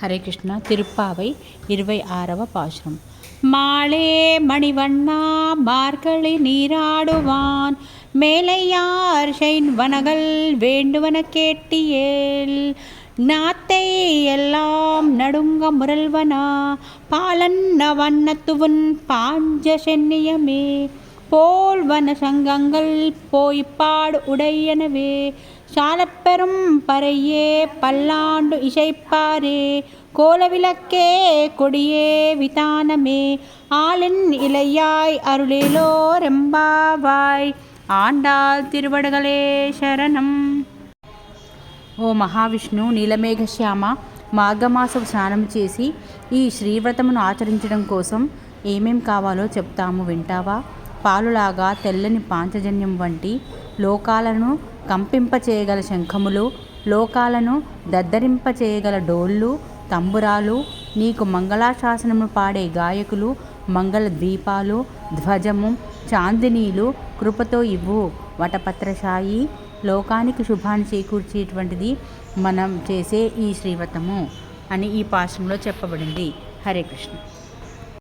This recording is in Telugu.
ஹரே கிருஷ்ணா திருப்பாவை இருவை ஆறவ பாசுரம். மாலே மணிவண்ணா மார்கழி நீராடுவான் மேலையார் ஷைன் வனகள் வேண்டுவன கேட்டியேல். நாத்தை எல்லாம் நடுங்க முரல்வனா பாலன்ன வண்ணத்துவன் பாஞ்ச சென்னியமே போல்வன சங்கங்கள் போய்ப்பாடு உடையனவே சாலப்பெரும் பறையே பல்லாண்டு இசைப்பாரே கோலவிளக்கே கொடியே விதானமே ஆளின் இலையாய் அருளேலோ ரெம்பாவாய் ஆண்டாள் திருவடகளே శరణం ఓ మహావిష్ణు నీలమేఘశ్యామ మార్గమాస స్నానం చేసి ఈ శ్రీవ్రతమును ఆచరించడం కోసం ఏమేం కావాలో చెప్తాము వింటావా పాలులాగా తెల్లని పాంచజన్యం వంటి లోకాలను కంపింపచేయగల శంఖములు లోకాలను దద్దరింపచేయగల డోళ్ళు తంబురాలు నీకు మంగళాశాసనము పాడే గాయకులు మంగళ ద్వీపాలు ధ్వజము చాందినీలు కృపతో ఇవ్వు. వటపత్రశాయి లోకానికి శుభాన్ని చేకూర్చేటువంటిది మనం చేసే ఈ శ్రీవతము అని ఈ పాశ్రంలో చెప్పబడింది. హరే కృష్ణ.